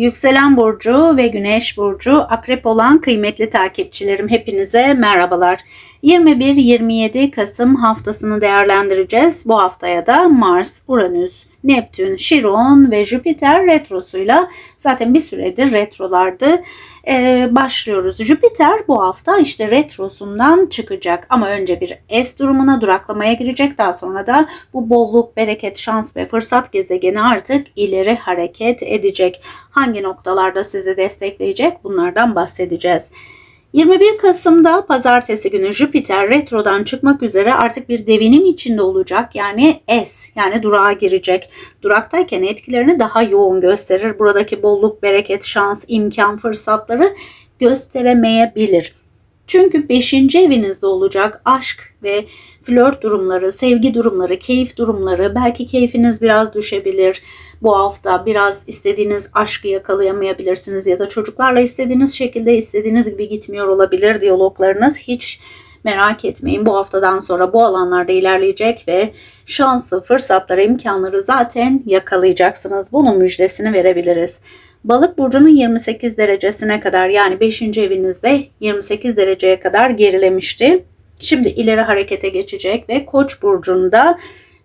Yükselen burcu ve güneş burcu akrep olan kıymetli takipçilerim hepinize merhabalar. 21-27 Kasım haftasını değerlendireceğiz. Bu haftaya da Mars, Uranüs, Neptün, Şiron ve Jüpiter retrosuyla zaten bir süredir retrolardı. Ee, başlıyoruz. Jüpiter bu hafta işte retrosundan çıkacak ama önce bir S durumuna duraklamaya girecek. Daha sonra da bu bolluk, bereket, şans ve fırsat gezegeni artık ileri hareket edecek. Hangi noktalarda sizi destekleyecek bunlardan bahsedeceğiz. 21 Kasım'da pazartesi günü Jüpiter retrodan çıkmak üzere artık bir devinim içinde olacak. Yani S yani durağa girecek. Duraktayken etkilerini daha yoğun gösterir. Buradaki bolluk, bereket, şans, imkan, fırsatları gösteremeyebilir. Çünkü 5. evinizde olacak aşk ve flört durumları, sevgi durumları, keyif durumları, belki keyfiniz biraz düşebilir. Bu hafta biraz istediğiniz aşkı yakalayamayabilirsiniz ya da çocuklarla istediğiniz şekilde istediğiniz gibi gitmiyor olabilir diyaloglarınız. Hiç merak etmeyin bu haftadan sonra bu alanlarda ilerleyecek ve şansı, fırsatları, imkanları zaten yakalayacaksınız. Bunun müjdesini verebiliriz. Balık burcunun 28 derecesine kadar yani 5. evinizde 28 dereceye kadar gerilemişti. Şimdi ileri harekete geçecek ve Koç burcunda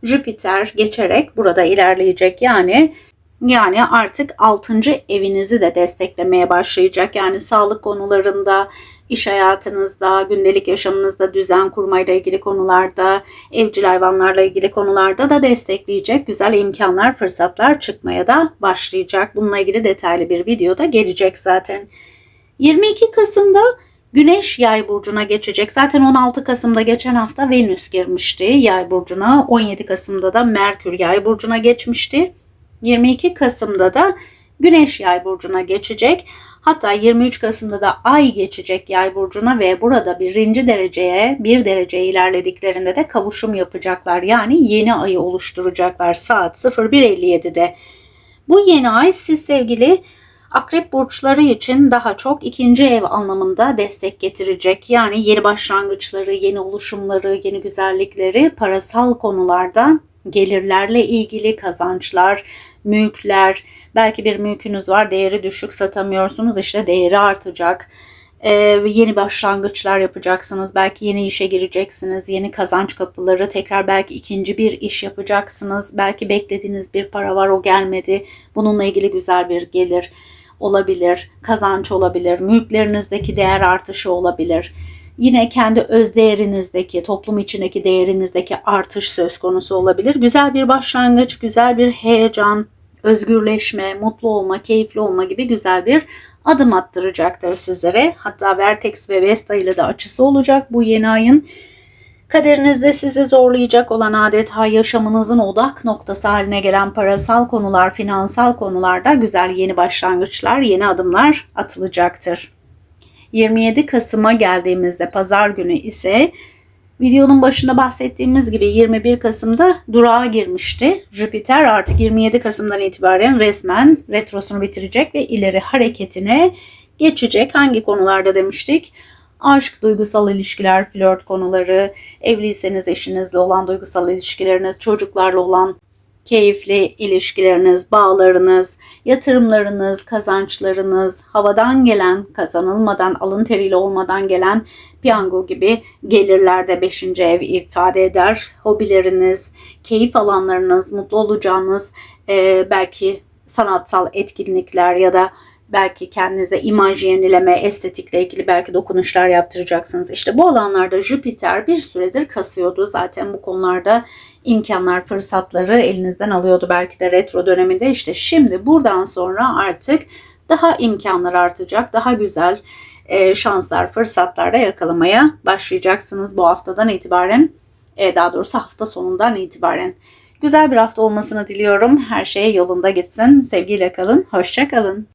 Jüpiter geçerek burada ilerleyecek. Yani yani artık 6. evinizi de desteklemeye başlayacak. Yani sağlık konularında, iş hayatınızda, gündelik yaşamınızda düzen kurmayla ilgili konularda, evcil hayvanlarla ilgili konularda da destekleyecek güzel imkanlar, fırsatlar çıkmaya da başlayacak. Bununla ilgili detaylı bir video da gelecek zaten. 22 Kasım'da Güneş Yay burcuna geçecek. Zaten 16 Kasım'da geçen hafta Venüs girmişti Yay burcuna. 17 Kasım'da da Merkür Yay burcuna geçmişti. 22 Kasım'da da Güneş Yay burcuna geçecek. Hatta 23 Kasım'da da Ay geçecek Yay burcuna ve burada birinci dereceye bir derece ilerlediklerinde de kavuşum yapacaklar. Yani yeni ayı oluşturacaklar saat 01.57'de. Bu yeni ay siz sevgili Akrep burçları için daha çok ikinci ev anlamında destek getirecek. Yani yeni başlangıçları, yeni oluşumları, yeni güzellikleri parasal konularda gelirlerle ilgili kazançlar, mülkler, belki bir mülkünüz var değeri düşük satamıyorsunuz işte değeri artacak. Ee, yeni başlangıçlar yapacaksınız. Belki yeni işe gireceksiniz. Yeni kazanç kapıları. Tekrar belki ikinci bir iş yapacaksınız. Belki beklediğiniz bir para var o gelmedi. Bununla ilgili güzel bir gelir olabilir. Kazanç olabilir. Mülklerinizdeki değer artışı olabilir. Yine kendi öz değerinizdeki, toplum içindeki değerinizdeki artış söz konusu olabilir. Güzel bir başlangıç, güzel bir heyecan, özgürleşme, mutlu olma, keyifli olma gibi güzel bir adım attıracaktır sizlere. Hatta Vertex ve Vesta ile de açısı olacak bu yeni ayın. Kaderinizde sizi zorlayacak olan adeta yaşamınızın odak noktası haline gelen parasal konular, finansal konularda güzel yeni başlangıçlar, yeni adımlar atılacaktır. 27 Kasım'a geldiğimizde pazar günü ise videonun başında bahsettiğimiz gibi 21 Kasım'da durağa girmişti. Jüpiter artık 27 Kasım'dan itibaren resmen retrosunu bitirecek ve ileri hareketine geçecek. Hangi konularda demiştik? aşk, duygusal ilişkiler, flört konuları, evliyseniz eşinizle olan duygusal ilişkileriniz, çocuklarla olan keyifli ilişkileriniz, bağlarınız, yatırımlarınız, kazançlarınız, havadan gelen, kazanılmadan, alın teriyle olmadan gelen piyango gibi gelirlerde 5. ev ifade eder. Hobileriniz, keyif alanlarınız, mutlu olacağınız e, belki sanatsal etkinlikler ya da belki kendinize imaj yenileme, estetikle ilgili belki dokunuşlar yaptıracaksınız. İşte bu alanlarda Jüpiter bir süredir kasıyordu. Zaten bu konularda imkanlar, fırsatları elinizden alıyordu belki de retro döneminde. İşte şimdi buradan sonra artık daha imkanlar artacak, daha güzel e, şanslar, fırsatlar da yakalamaya başlayacaksınız bu haftadan itibaren. E, daha doğrusu hafta sonundan itibaren. Güzel bir hafta olmasını diliyorum. Her şey yolunda gitsin. Sevgiyle kalın. Hoşça kalın.